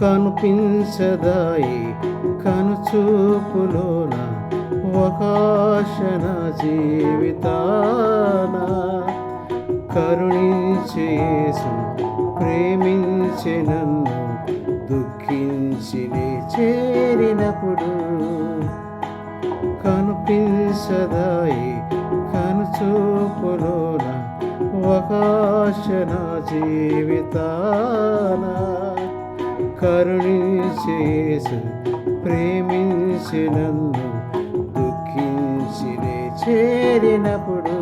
కనిపించదాయి కనుచూపులోన అవకాశన జీవితాన. కరుణించేసు ప్రేమించి నన్ను దుఃఖించి చేరినప్పుడు. కనిపించదాయి కనుచూపులోన అవకాశన జీవితాన. కరుణించేసు ప్రేమించి నన్ను దుఃఖించి చేరినప్పుడు.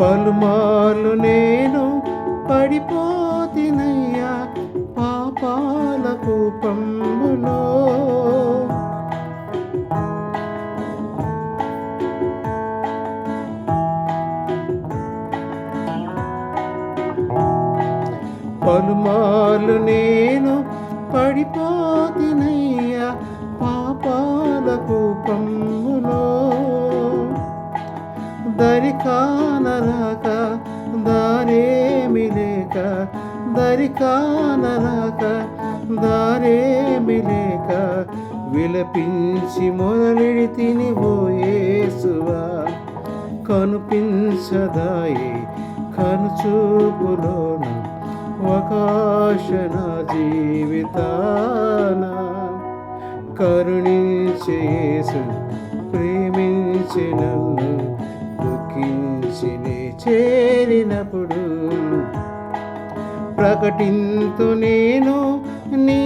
పలుమార్లు నేను పడిపోతినయ్యా పాపాల కూపంబులో పలుమార్లు నేను పడిపోతినయ్యా పాపాల కూపంబులో దరి కానరాక దారేమి లేక దరి కానరాక దారేమి లేక విలపించి మొదలెడి తిని ఓయేసువా కనిపించదాయి కనుచూపులోను అవకాశన జీవితాన కరుణించేసు ప్రేమించిన నన్ను చేరినప్పుడు ప్రకటింతు నేను నీ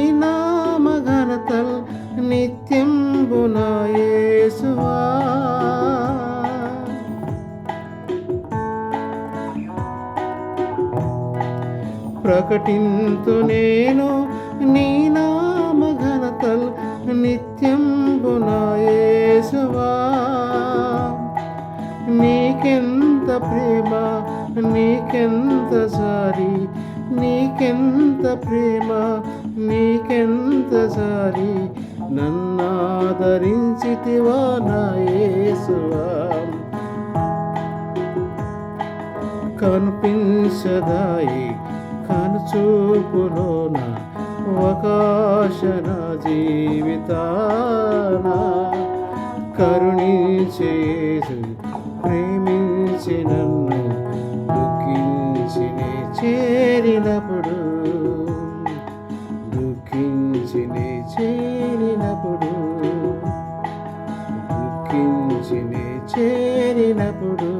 ప్రకటింతు నేను నీ నామ ఘనతల్ నిత్యంబునాయేసువా నీకెంత ప్రేమ నీకెంత సారి నీకెంత ప్రేమ నీకెంత సారి నన్నాదరించితివా నాయేసువా కనిపించదాయి కనుచూపులోన అవకాశన జీవితాన. కరుణించేసు ప్రేమించి నన్ను దుఃఖించి చేరినప్పుడు దుఃఖించి చేరినప్పుడు దుఃఖించి చేరినప్పుడు.